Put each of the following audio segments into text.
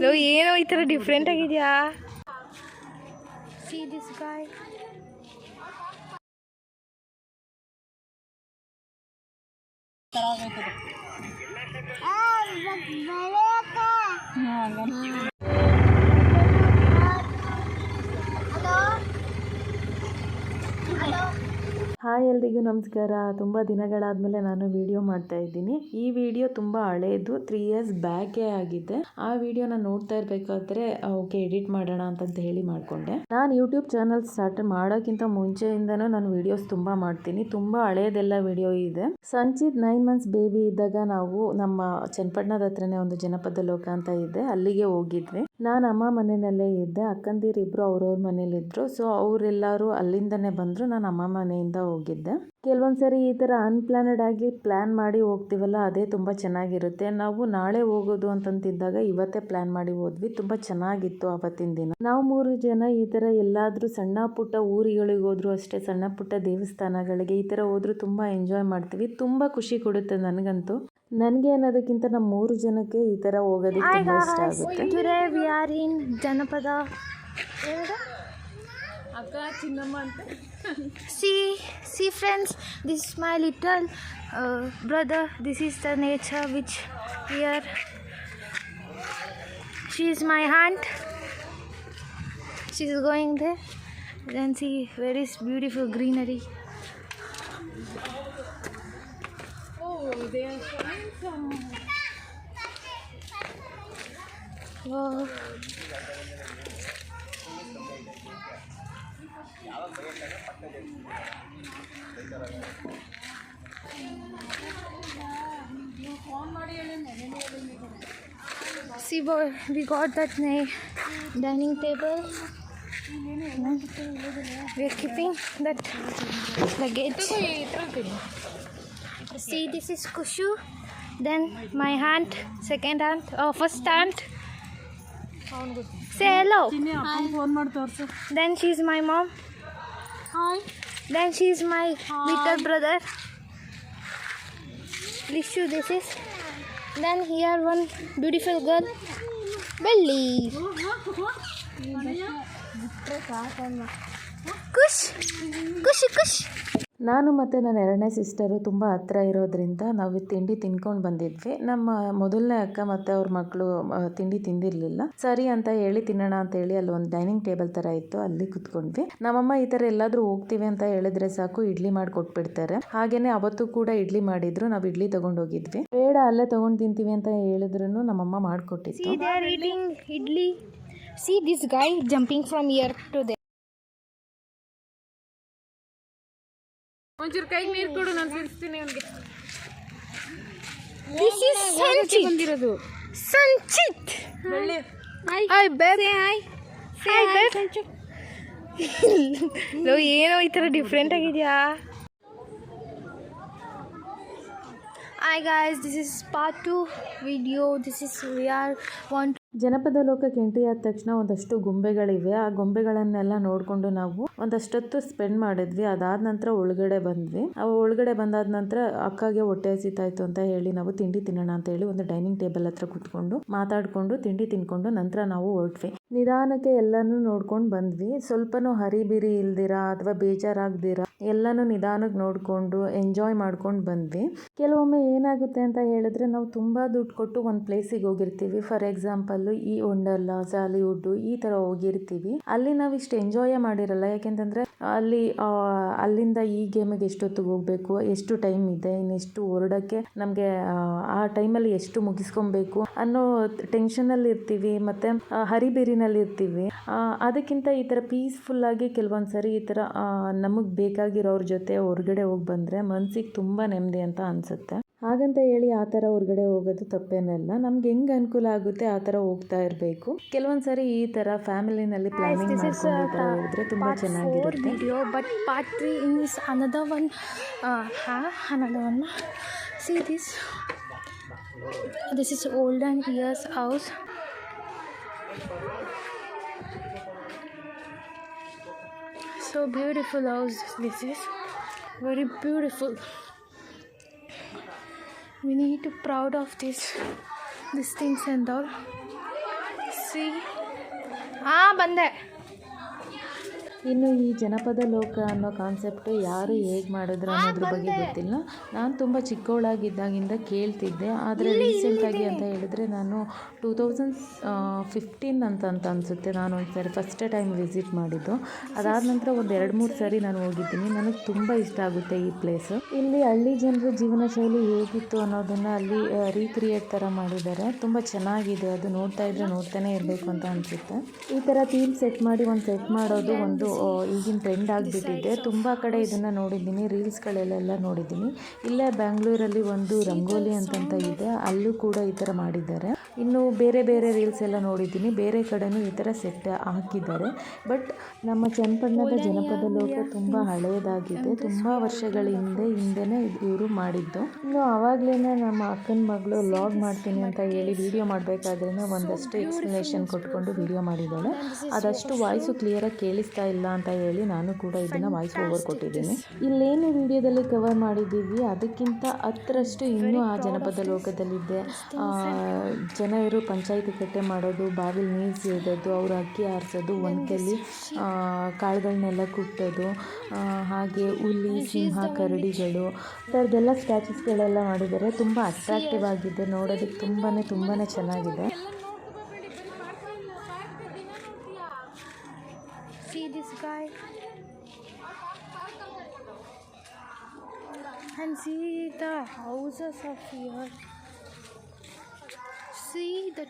Low ಏನೋ ಈ ಥರ ಡಿಫ್ರೆಂಟ್ ಆಗಿದೆಯಾ? ಸಿ ದಿಸ್ ಗಾಯ್ ಹಾಯ್ ಎಲ್ರಿಗೂ ನಮಸ್ಕಾರ. ತುಂಬ ದಿನಗಳಾದಮೇಲೆ ನಾನು ವಿಡಿಯೋ ಮಾಡ್ತಾ ಇದ್ದೀನಿ. ಈ ವಿಡಿಯೋ ತುಂಬ ಹಳೇದು ತ್ರೀ ಇಯರ್ಸ್ ಬ್ಯಾಕೇ ಆಗಿದೆ. ಆ ವಿಡಿಯೋನ ನೋಡ್ತಾ ಇರಬೇಕಾದ್ರೆ ಓಕೆ ಎಡಿಟ್ ಮಾಡೋಣ ಅಂತಂತ ಹೇಳಿ ಮಾಡಿಕೊಂಡೆ. ನಾನು ಯೂಟ್ಯೂಬ್ ಚಾನಲ್ ಸ್ಟಾರ್ಟ್ ಮಾಡೋಕ್ಕಿಂತ ಮುಂಚೆಯಿಂದನೂ ನಾನು ವಿಡಿಯೋಸ್ ತುಂಬ ಮಾಡ್ತೀನಿ. ತುಂಬ ಹಳೇದೆಲ್ಲ ವಿಡಿಯೋ ಇದೆ. ಸಂಚಿತ್ ನೈನ್ ಮಂತ್ಸ್ ಬೇಬಿ ಇದ್ದಾಗ ನಾವು ನಮ್ಮ ಚನ್ನಪಟ್ಟಣದ ಹತ್ರನೇ ಒಂದು ಜನಪದ ಲೋಕ ಅಂತ ಇದೆ. ಅಲ್ಲಿಗೆ ಹೋಗಿದ್ವಿ. ನಾನು ಅಮ್ಮ ಮನೆಯಲ್ಲೇ ಇದ್ದೆ. ಅಕ್ಕಂದಿರು ಇಬ್ರು ಅವ್ರವ್ರ ಮನೇಲಿದ್ರು. ಸೊ ಅವರೆಲ್ಲರೂ ಅಲ್ಲಿಂದನೇ ಬಂದರು. ನಾನು ಅಮ್ಮ ಮನೆಯಿಂದ ಹೋಗಿದ್ದೆ. ಕೆಲವೊಂದ್ಸರಿ ಈ ಥರ ಅನ್ಪ್ಲಾನಡ್ ಆಗಿ ಪ್ಲ್ಯಾನ್ ಮಾಡಿ ಹೋಗ್ತೀವಲ್ಲ, ಅದೇ ತುಂಬ ಚೆನ್ನಾಗಿರುತ್ತೆ. ನಾವು ನಾಳೆ ಹೋಗೋದು ಅಂತಂತಿದ್ದಾಗ ಇವತ್ತೇ ಪ್ಲ್ಯಾನ್ ಮಾಡಿ ಹೋದ್ವಿ. ತುಂಬ ಚೆನ್ನಾಗಿತ್ತು ಆವತ್ತಿನ ದಿನ. ನಾವು ಮೂರು ಜನ ಈ ಥರ ಎಲ್ಲಾದರೂ ಸಣ್ಣ ಪುಟ್ಟ ಊರುಗಳಿಗೆ ಹೋದ್ರು ಅಷ್ಟೇ, ಸಣ್ಣ ಪುಟ್ಟ ದೇವಸ್ಥಾನಗಳಿಗೆ ಈ ಥರ ಹೋದರೂ ತುಂಬ ಎಂಜಾಯ್ ಮಾಡ್ತೀವಿ. ತುಂಬ ಖುಷಿ ಕೊಡುತ್ತೆ ನನಗಂತೂ. ನನಗೆ ಅನ್ನೋದಕ್ಕಿಂತ ನಮ್ಮ ಮೂರು ಜನಕ್ಕೆ ಈ ಥರ ಹೋಗೋದಕ್ಕೆ ಇಷ್ಟ ಆಗುತ್ತೆ. ಜನಪದ ಅಕ್ಕ ಚಿನ್ನಮ್ಮ ಅಂತ see see friends this my little brother this is the nature which here she is my hand she is going they then see very beautiful greenery Wow. See, boy, we got that na- dining table. We are keeping that luggage. See, this is Kushu. Then my hand, second hand, oh, first hand. Say hello. Phone ಮಾಡಿ ತೋರಿಸು Then she's my mom. Then she's my little brother. Lishu, this is. Then here one beautiful girl. Billy. Kush. Kush, kush. ನಾನು ಮತ್ತು ನನ್ನ ಎರಡನೇ sister ತುಂಬ ಹತ್ರ ಇರೋದ್ರಿಂದ ನಾವು ತಿಂಡಿ ತಿನ್ಕೊಂಡು ಬಂದಿದ್ವಿ. ನಮ್ಮ ಮೊದಲನೇ ಅಕ್ಕ ಮತ್ತು ಅವ್ರ ಮಕ್ಕಳು ತಿಂಡಿ ತಿಂದಿರಲಿಲ್ಲ. ಸರಿ ಅಂತ ಹೇಳಿ ತಿನ್ನೋಣ ಅಂತ ಹೇಳಿ ಅಲ್ಲಿ ಒಂದು ಡೈನಿಂಗ್ ಟೇಬಲ್ ಥರ ಇತ್ತು. ಅಲ್ಲಿ ಕುತ್ಕೊಂಡ್ವಿ. ನಮ್ಮಮ್ಮ ಈ ಥರ ಎಲ್ಲಾದರೂ ಹೋಗ್ತೀವಿ ಅಂತ ಹೇಳಿದ್ರೆ ಸಾಕು, ಇಡ್ಲಿ ಮಾಡಿ ಕೊಟ್ಬಿಡ್ತಾರೆ. ಹಾಗೇನೆ ಅವತ್ತು ಕೂಡ ಇಡ್ಲಿ ಮಾಡಿದ್ರು. ನಾವು ಇಡ್ಲಿ ತಗೊಂಡು ಹೋಗಿದ್ವಿ. ಬೇಡ, ಅಲ್ಲೇ ತಗೊಂಡು ತಿಂತೀವಿ ಅಂತ ಹೇಳಿದ್ರು ನಮ್ಮಮ್ಮ ಮಾಡಿಕೊಟ್ಟಿತ್ತು. Idli see this guy jumping here to there. ಒಂಚೂರು ಕೈ ನೀರು ಕೊಡು ನಾನು ತಿನ್ನಿಸ್ತೀನಿ ಅವನಿಗೆ. This is Sanchit. ಬಂದಿರೋದು. Say hi, babe. ಲೋ ಏನೋ ಈ ಥರ ಡಿಫ್ರೆಂಟ್ ಆಗಿದೆಯಾ? Hi guys this is part two video this is we are want ಜನಪದ ಲೋಕಕ್ಕೆ ಎಂಟ್ರಿ ಆದ ತಕ್ಷಣ ಒಂದಷ್ಟು ಗೊಂಬೆಗಳಿವೆ. ಆ ಗೊಂಬೆಗಳನ್ನೆಲ್ಲ ನೋಡಿಕೊಂಡು ನಾವು ಒಂದಷ್ಟೊತ್ತು ಸ್ಪೆಂಡ್ ಮಾಡಿದ್ವಿ. ಅದಾದ ನಂತರ ಒಳಗಡೆ ಬಂದ್ವಿ. ಅವು ಒಳಗಡೆ ಬಂದಾದ ನಂತರ ಅಕ್ಕಗೆ ಹೊಟ್ಟೆ ಹಸಿತಾಯ್ತು ಅಂತ ಹೇಳಿ ನಾವು ತಿಂಡಿ ತಿನ್ನೋಣ ಅಂತ ಹೇಳಿ ಒಂದು ಡೈನಿಂಗ್ ಟೇಬಲ್ ಹತ್ರ ಕುತ್ಕೊಂಡು ಮಾತಾಡಿಕೊಂಡು ತಿಂಡಿ ತಿನ್ಕೊಂಡು ನಂತರ ನಾವು ಹೊರಟ್ವಿ. ನಿಧಾನಕ್ಕೆ ಎಲ್ಲನೂ ನೋಡ್ಕೊಂಡು ಬಂದ್ವಿ. ಸ್ವಲ್ಪನೂ ಹರಿಬಿರಿ ಇಲ್ದಿರ ಅಥವಾ ಬೇಜಾರಾಗ್ದಿರ ಎಲ್ಲನೂ ನಿಧಾನಕ್ಕೆ ನೋಡಿಕೊಂಡು ಎಂಜಾಯ್ ಮಾಡ್ಕೊಂಡು ಬಂದ್ವಿ. ಕೆಲವೊಮ್ಮೆ ಏನಾಗುತ್ತೆ ಅಂತ ಹೇಳಿದ್ರೆ ನಾವು ತುಂಬ ದುಡ್ಡು ಕೊಟ್ಟು ಒಂದು ಪ್ಲೇಸಿಗೆ ಹೋಗಿರ್ತೀವಿ. ಫಾರ್ ಎಕ್ಸಾಂಪಲ್ಲು ಈ ವಂಡರ್ಲಾ ಜಾಲಿವುಡ್ಡು ಈ ಥರ ಹೋಗಿರ್ತೀವಿ. ಅಲ್ಲಿ ನಾವು ಇಷ್ಟು ಎಂಜಾಯೇ ಮಾಡಿರಲ್ಲ. ಯಾಕೆಂತಂದರೆ ಅಲ್ಲಿ ಅಲ್ಲಿಂದ ಈ ಗೇಮಿಗೆ ಎಷ್ಟೊತ್ತಿಗೆ ಹೋಗಬೇಕು, ಎಷ್ಟು ಟೈಮ್ ಇದೆ, ಇನ್ನೆಷ್ಟು ಹೊರಡೋಕ್ಕೆ ನಮಗೆ, ಆ ಟೈಮಲ್ಲಿ ಎಷ್ಟು ಮುಗಿಸ್ಕೊಬೇಕು ಅನ್ನೋ ಟೆನ್ಷನಲ್ಲಿ ಇರ್ತೀವಿ ಮತ್ತು ಹರಿಬೇರಿನಲ್ಲಿ ಇರ್ತೀವಿ ಅದಕ್ಕಿಂತ ಈ ಥರ ಪೀಸ್ಫುಲ್ಲಾಗಿ ಕೆಲವೊಂದು ಸರಿ ಈ ಥರ ನಮಗೆ ಬೇಕಾಗಿರೋರ ಜೊತೆ ಹೊರಗಡೆ ಹೋಗಿ ಬಂದರೆ ಮನ್ಸಿಗೆ ತುಂಬ ನೆಮ್ಮದಿ ಅಂತ ಅನಿಸುತ್ತೆ. ಹಾಗಂತ ಹೇಳಿ ಆ ಥರ ಹೊರಗಡೆ ಹೋಗೋದು ತಪ್ಪೇನಲ್ಲ. ನಮ್ಗೆ ಹೆಂಗೆ ಅನುಕೂಲ ಆಗುತ್ತೆ ಆ ಥರ ಹೋಗ್ತಾ ಇರಬೇಕು. ಕೆಲವೊಂದು ಸಾರಿ ಈ ಥರ ಫ್ಯಾಮಿಲಿನಲ್ಲಿ ಪ್ಲಾನಿಂಗ್ ಮಾಡ್ಕೊಂಡು ಹೋದ್ರೆ ತುಂಬ ಚೆನ್ನಾಗಿರುತ್ತೆ. But part three three is one one. One see this this is old and is olden so beautiful house this is very beautiful. We need to proud of this these things and all. See. Ah bandai ಇನ್ನು ಈ ಜನಪದ ಲೋಕ ಅನ್ನೋ concept ಯಾರು ಹೇಗೆ ಮಾಡಿದ್ರು ಅನ್ನೋದ್ರ ಬಗ್ಗೆ ಗೊತ್ತಿಲ್ಲ. ನಾನು ತುಂಬ ಚಿಕ್ಕವಳಾಗಿದ್ದಾಗಿಂದ ಕೇಳ್ತಿದ್ದೆ. ಆದರೆ ರೀಸೆಂಟಾಗಿ ಅಂತ ಹೇಳಿದ್ರೆ ನಾನು ಟೂ ತೌಸಂಡ್ ಫಿಫ್ಟೀನ್ ಅಂತ ಅಂತ ಅನಿಸುತ್ತೆ. ನಾನು ಒಂದು ಸರಿ ಫಸ್ಟ್ ಟೈಮ್ ವಿಸಿಟ್ ಮಾಡಿದ್ದು. ಅದಾದ ನಂತರ ಒಂದು ಎರಡು ಮೂರು ಸಾರಿ ನಾನು ಹೋಗಿದ್ದೀನಿ. ನನಗೆ ತುಂಬ ಇಷ್ಟ ಆಗುತ್ತೆ ಈ ಪ್ಲೇಸು ಇಲ್ಲಿ ಹಳ್ಳಿ ಜನರ ಜೀವನ ಶೈಲಿ ಹೇಗಿತ್ತು ಅನ್ನೋದನ್ನು ಅಲ್ಲಿ ರೀಕ್ರಿಯೇಟ್ ಥರ ಮಾಡಿದ್ದಾರೆ. ತುಂಬ ಚೆನ್ನಾಗಿದೆ. ಅದು ನೋಡ್ತಾ ಇದ್ರೆ ನೋಡ್ತಾನೆ ಇರಬೇಕು ಅಂತ ಅನಿಸುತ್ತೆ. ಈ ಥರ ಥೀಮ್ ಸೆಟ್ ಮಾಡಿ ಒಂದು ಸೆಟ್ ಮಾಡೋದು ಒಂದು ಈಗಿನ ಟ್ರೆಂಡ್ ಆಗಿಬಿಟ್ಟಿದೆ. ತುಂಬ ಕಡೆ ಇದನ್ನು ನೋಡಿದ್ದೀನಿ ರೀಲ್ಸ್ಗಳಲ್ಲೆಲ್ಲ ನೋಡಿದ್ದೀನಿ. ಇಲ್ಲೇ ಬ್ಯಾಂಗ್ಳೂರಲ್ಲಿ ಒಂದು ರಂಗೋಲಿ ಅಂತಂತ ಇದೆ. ಅಲ್ಲೂ ಕೂಡ ಈ ಥರ ಮಾಡಿದ್ದಾರೆ. ಇನ್ನು ಬೇರೆ ಬೇರೆ ರೀಲ್ಸ್ ಎಲ್ಲ ನೋಡಿದ್ದೀನಿ. ಬೇರೆ ಕಡೆನೂ ಈ ಥರ ಸೆಟ್ ಹಾಕಿದ್ದಾರೆ. ಬಟ್ ನಮ್ಮ ಚನ್ನಪಟ್ಟಣದ ಜನಪದ ಲೋಕ ತುಂಬ ಹಳೆಯದಾಗಿದೆ ತುಂಬ ವರ್ಷಗಳ ಹಿಂದೆ, ಹಿಂದೆನೇ ಇವರು ಮಾಡಿದ್ದು. ಇನ್ನು ಆವಾಗಲೇ ನಮ್ಮ ಅಕ್ಕನ ಮಗಳು ಲಾಗ್ ಮಾಡ್ತೀನಿ ಅಂತ ಹೇಳಿ ವಿಡಿಯೋ ಮಾಡಬೇಕಾದ್ರೆ ಒಂದಷ್ಟು ಎಕ್ಸ್ಪ್ಲನೇಷನ್ ಕೊಟ್ಕೊಂಡು ವಿಡಿಯೋ ಮಾಡಿದ್ದಾಳೆ. ಅದಷ್ಟು ವಾಯ್ಸು ಕ್ಲಿಯರಾಗಿ ಕೇಳಿಸ್ತಾ ಇಲ್ಲ. ಅಂತ ಹೇಳಿ ನಾನು ಕೂಡ ಇದನ್ನು ವಾಯ್ಸ್ ಓವರ್ ಕೊಟ್ಟಿದ್ದೀನಿ. ಇಲ್ಲೇನು ವಿಡಿಯೋದಲ್ಲಿ ಕವರ್ ಮಾಡಿದ್ದೀವಿ? ಅದಕ್ಕಿಂತ ಹತ್ತರಷ್ಟು ಇನ್ನೂ ಆ ಜನಪದ ಲೋಕದಲ್ಲಿದೆ. ಆ, ಜನರು ಪಂಚಾಯಿತಿ ಕಟ್ಟೆ ಮಾಡೋದು ಬಾವಿಲಿ ನೀರು ಸೇದೋದು ಅವರು ಅಕ್ಕಿ ಆರಿಸೋದು ಒಣಕಲ್ಲಿ ಕಾಳುಗಳನ್ನೆಲ್ಲ ಕುಟ್ಟೋದು ಹಾಗೆ ಹುಲಿ ಸಿಂಹ ಕರಡಿಗಳು ಈ ಥರದ್ದೆಲ್ಲ ಸ್ಟ್ಯಾಚುಸ್ಗಳೆಲ್ಲ ಮಾಡಿದ್ದಾರೆ. ತುಂಬ ಅಟ್ರಾಕ್ಟಿವ್ ಆಗಿದೆ ನೋಡೋದಕ್ಕೆ ತುಂಬಾ ತುಂಬಾ ಚೆನ್ನಾಗಿದೆ. And see the houses of here. See that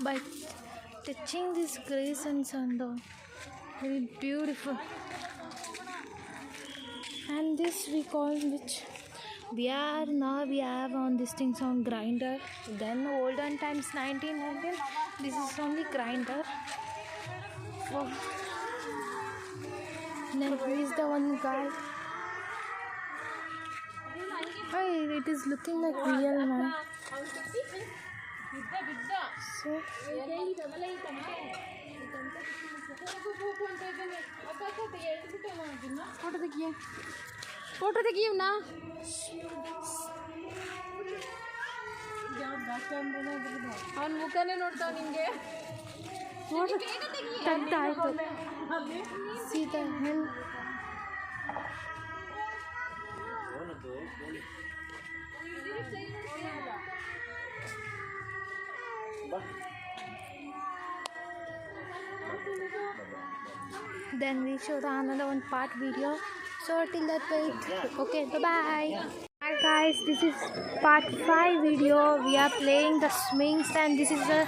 by touching this crescents and all. Very beautiful. And this we call which we are now we have on this things on grinder. Then olden times 1919 this is only grinder. Oh. Then who is the one guy? Hey, it is looking like real man. So photo ತೆಗಿಯ photo ತೆಗಿಯವನ ಅವನ ಮುಖನೇ ನೋಡ್ತಾವ ನಿಂಗೆ ತೆಗ್ದಾಯ್ತು ಸೀದಾ ಹೆಣ್ Then we show the another one part video. So till that wait. Okay, bye bye. Hi guys, this is part 5 video. We are playing the swings and this is the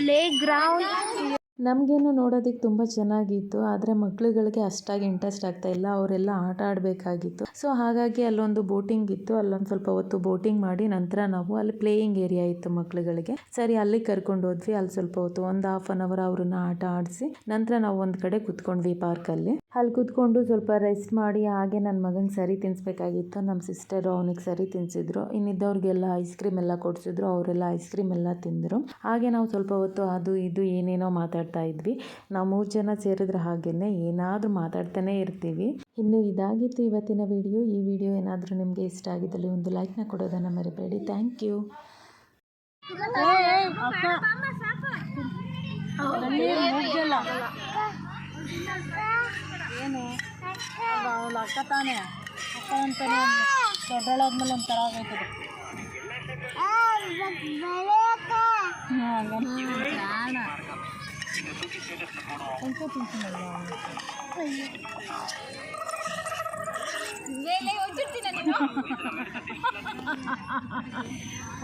playground. ನಮಗೇನು ನೋಡೋದಕ್ಕೆ ತುಂಬ ಚೆನ್ನಾಗಿತ್ತು, ಆದರೆ ಮಕ್ಕಳುಗಳಿಗೆ ಅಷ್ಟಾಗಿ interest ಆಗ್ತಾ ಇಲ್ಲ, ಅವರೆಲ್ಲ ಆಟ ಆಡಬೇಕಾಗಿತ್ತು. ಸೊ ಹಾಗಾಗಿ ಅಲ್ಲೊಂದು ಬೋಟಿಂಗ್ ಇತ್ತು, ಅಲ್ಲೊಂದು ಸ್ವಲ್ಪ ಹೊತ್ತು ಬೋಟಿಂಗ್ ಮಾಡಿ ನಂತರ ನಾವು ಅಲ್ಲಿ ಪ್ಲೇಯಿಂಗ್ ಏರಿಯಾ ಇತ್ತು ಮಕ್ಕಳುಗಳಿಗೆ ಸರಿ, ಅಲ್ಲಿ ಕರ್ಕೊಂಡು ಹೋದ್ವಿ, ಅಲ್ಲಿ ಸ್ವಲ್ಪ ಹೊತ್ತು ಒಂದು ಹಾಫ್ ಆನ್ ಅವರ್ ಅವ್ರನ್ನ ಆಟ ಆಡಿಸಿ, ನಂತರ ನಾವು ಒಂದು ಕಡೆ ಕುತ್ಕೊಂಡ್ವಿ ಪಾರ್ಕಲ್ಲಿ ಅಲ್ಲಿ ಕೂತ್ಕೊಂಡು ಸ್ವಲ್ಪ ರೆಸ್ಟ್ ಮಾಡಿ ಹಾಗೆ ನನ್ನ ಮಗಂಗೆ ಸರಿ ತಿನ್ನಿಸ್ಬೇಕಾಗಿತ್ತು ನಮ್ಮ ಸಿಸ್ಟರು ಅವನಿಗೆ ಸರಿ ತಿನ್ನಿಸಿದ್ರು ಇನ್ನಿದ್ದವ್ರಿಗೆಲ್ಲ ಐಸ್ ಕ್ರೀಮ್ ಎಲ್ಲ ಕೊಡಿಸಿದ್ರು. ಅವರೆಲ್ಲ ಐಸ್ ಕ್ರೀಮ್ ಎಲ್ಲ ತಿಂದರು. ಹಾಗೆ ನಾವು ಸ್ವಲ್ಪ ಹೊತ್ತು ಅದು ಇದು ಏನೇನೋ ಮಾತಾಡ್ತಾ ಇದ್ವಿ. ನಾವು ಮೂರು ಜನ ಸೇರಿದ್ರೆ ಹಾಗೇನೆ ಏನಾದರೂ ಮಾತಾಡ್ತಾನೆ ಇರ್ತೀವಿ. ಇನ್ನು ಇದಾಗಿತ್ತು ಇವತ್ತಿನ ವಿಡಿಯೋ ಈ ವಿಡಿಯೋ ಏನಾದರೂ ನಿಮಗೆ ಇಷ್ಟ ಆಗಿದ್ದಲ್ಲಿ ಒಂದು ಲೈಕ್ನ ಕೊಡೋದನ್ನು ಮರಿಬೇಡಿ. ಥ್ಯಾಂಕ್ ಯು ಏನು ಅವಳ ಅಕ್ಕ ತಾನೇ ಅಕ್ಕ ಅಂತಾನೆ ದೊಡ್ಡಳಾದ್ಮೇಲೆ ಒಂಥರ ಆಗೈತದೆ ಜಾಣ ಎಂತ ತಿಂತೀನಲ್ಲ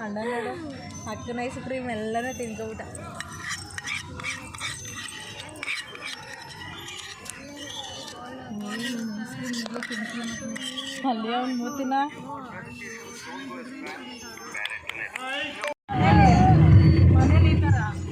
ಅಣ್ಣ ನೋಡು ಅಕ್ಕನ ಐಸ್ ಕ್ರೀಮ್ ಎಲ್ಲನೂ ತಿನ್ಕೊಬಿಟ್ಟ ಅಲ್ಲಿ ಅವ್ನು ಮೂತಿನ ಮನೇಲಿ ಈ ಥರ ಅದು ನಿಂದು ಬೇಕಾ ಈಗ